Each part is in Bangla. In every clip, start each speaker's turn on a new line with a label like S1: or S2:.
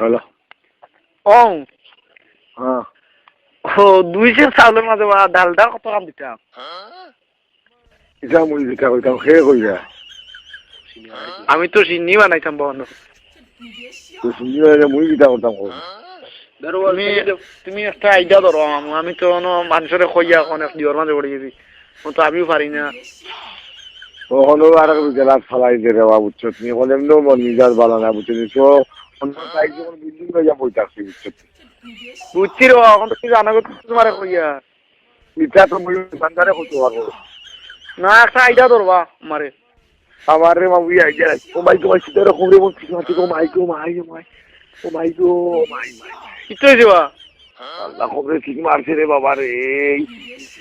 S1: হ্যালো।
S2: ও
S1: হ্যাঁ।
S2: ও দুই সের চাউলের মাঝে বা ডালটা কত কাম দিতাম
S1: ইটা মুই যেটা কইতাম সে কইরা
S2: আমি তো চিনি বানাইতাম বহন
S1: তো শুনি হইলে মুই কিটা করতাম কই।
S2: তুমি তুমি একটা আইডিয়া ধরো আম- তো মানুষের কইয়া অনেক দিওর মাঝে পড়ে গেছি তো আমিও পারি না।
S1: ওখানে আর গেলাত ফালাই দে রে বাবু বুঝছ তুমি এমনিও মন মিজাজ ভালো না। বুঝছ বুঝছ
S2: রে এখন তোমার কইয়া
S1: ইটা তো মুই বান্দারে কইতে পারব।
S2: না একটা আইডিয়া ধরবা আমারে।
S1: আমার রে বাবু ইয়া ইয়া ও মাই গো মাই সিদারে খবরে বলছি মাটি গো মাই গো মাই মাই ও মাই গো মাই মাই।
S2: কিতো
S1: আল্লাহ খবরে ঠিক মারছে রে বাবা রে।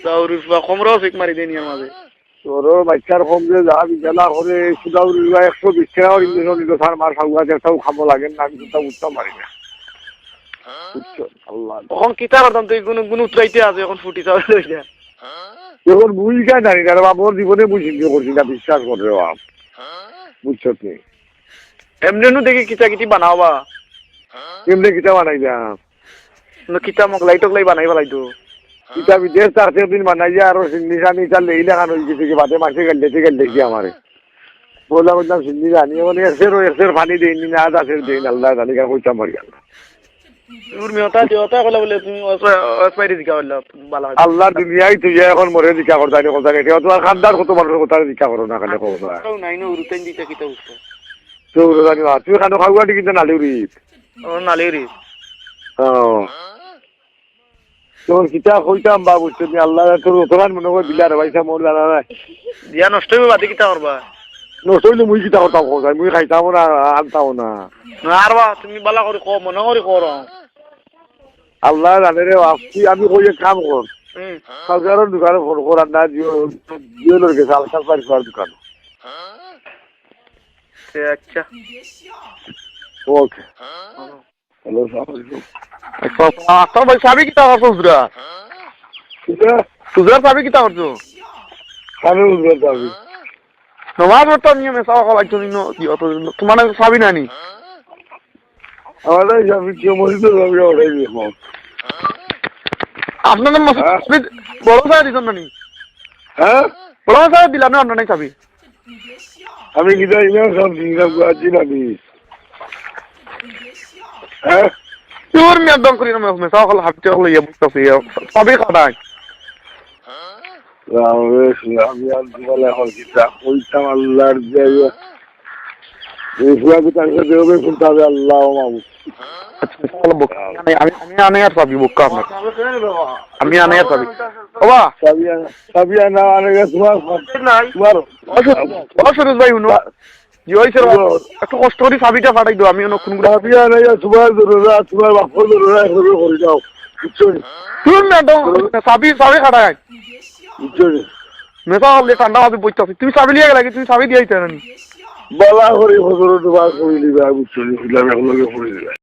S2: দাউরিস বা কমরাও ফিক মারি দেনি আমাদের।
S1: তোর বাচ্চার কম যে যা বিকেলা করে একশো বিশ টাকা ইঞ্জেকশন মার সাগুয়া খাব লাগে না আমি সেটা উঠতে পারি না।
S2: এখন কিতা করতাম তুই কোনো কোনো উতরাইতে আছে এখন ফুটি
S1: এখন কাই জানি না জীবনে চিন্তা করছি না বিশ্বাস করে বাপ বুঝছ তুই
S2: এমনি দেখি কিতা কিতি বানাওবা
S1: এমনি কিতা বানাই যা
S2: কিতা মগলাই টগলাই বানাই পেলাইতো।
S1: কিতা বিদেশ চারটে দিন বানাই যা আর সিন্দিসা নিচা লেই লাগানো গেছে কি বাদে মাসে গেলে গেলে কি আমারে? বললাম বললাম সিন্দি জানি মানে এসের এসের পানি দেয়নি না আধ আসের দেয়নি আল্লাহ জানি কা কইতাম পারি আল্লাহ
S2: বলে দিকা বালা
S1: আল্লাহ দুনিয়ায় তুই এখন মরে দিকা করতা নি কথা এটা তোমার খানদার কত মানুষের কথা দিকা করো না খালে কব না?
S2: নাই না উরুতেন দিতে কিতা বুঝছ
S1: তো জানি না তুই খানো খাওয়া দি কিন্তু নালি উড়ি
S2: ও।
S1: তোর কিতা কইতাম বা বুঝছ নি আল্লাহ তোর তোমার মনে করে বিলার ভাইসা মোর জানা নাই?
S2: দিয়া নষ্ট হইবে বাদে কিতা করবা
S1: নষ্ট হইলে মুই কিতা করতাম কথা মুই খাইতাম না আনতাম না।
S2: আর বা তুমি বালা করে কো মনে করে করো
S1: আল্লাহ জানে রে আপনি আমি কই কাম কর কালকার দোকানে ফোন করার না জিও জিওলোর গেছে আলকাল পারি করার দোকান।
S2: আচ্ছা।
S1: ওকে হ্যালো সালামালাইকুম
S2: তোর ভাই সাবি কিতা করছ
S1: কিতা
S2: হুজরা সাবি কিতা করছ
S1: কানে বুঝতে পারবি
S2: নমাজ পড়তো নিয়মে সাওয়া খাওয়াইছো নিন তোমার সাবি নানি
S1: আমাদের
S2: আপনাদের মসজিদ
S1: হ্যাঁ।
S2: বড় সাহেব দিতেন নানি
S1: হ্যাঁ
S2: বড় সাহেব দিলাম না অন্য সাবি
S1: আমি ইমাম সব দিলাম নাবি হ্যাঁ
S2: তোর মি একদম করি না মে সাওয়া খাওয়া হাতে হলো ইয়ে বুঝতেছি সাবি খাদাই
S1: রামে আমি আর বলে এখন কিতা কইতাম আল্লাহর যে এই ফুয়া কিতা দেবে শুনতে হবে আল্লাহ মামু
S2: আমি আমি আনে আর সাবি বুক আপনার আমি আনে আর সাবি বাবা
S1: সাবিয়া সাবিয়া না আনে তোমার তোমার
S2: ও সুরজ ভাই উনো জি একটু কষ্ট করে সাবিটা ফাটাই দাও আমি কোন
S1: সাবিয়া নাই তোমার দরজা তোমার বাপর দরজা এভাবে করে দাও বুঝছ নি?
S2: ম্যাডাম সাবি সাবি খাটাই।
S1: বুঝছ
S2: হলে ঠান্ডা ভাবে বইতে তুমি সাবি লিয়ে গেলে তুমি সাবি দিয়েছে নানি
S1: বলা করে হজর তোমার করে দিবে বুঝছ নি? আমি এখন করে দিবে।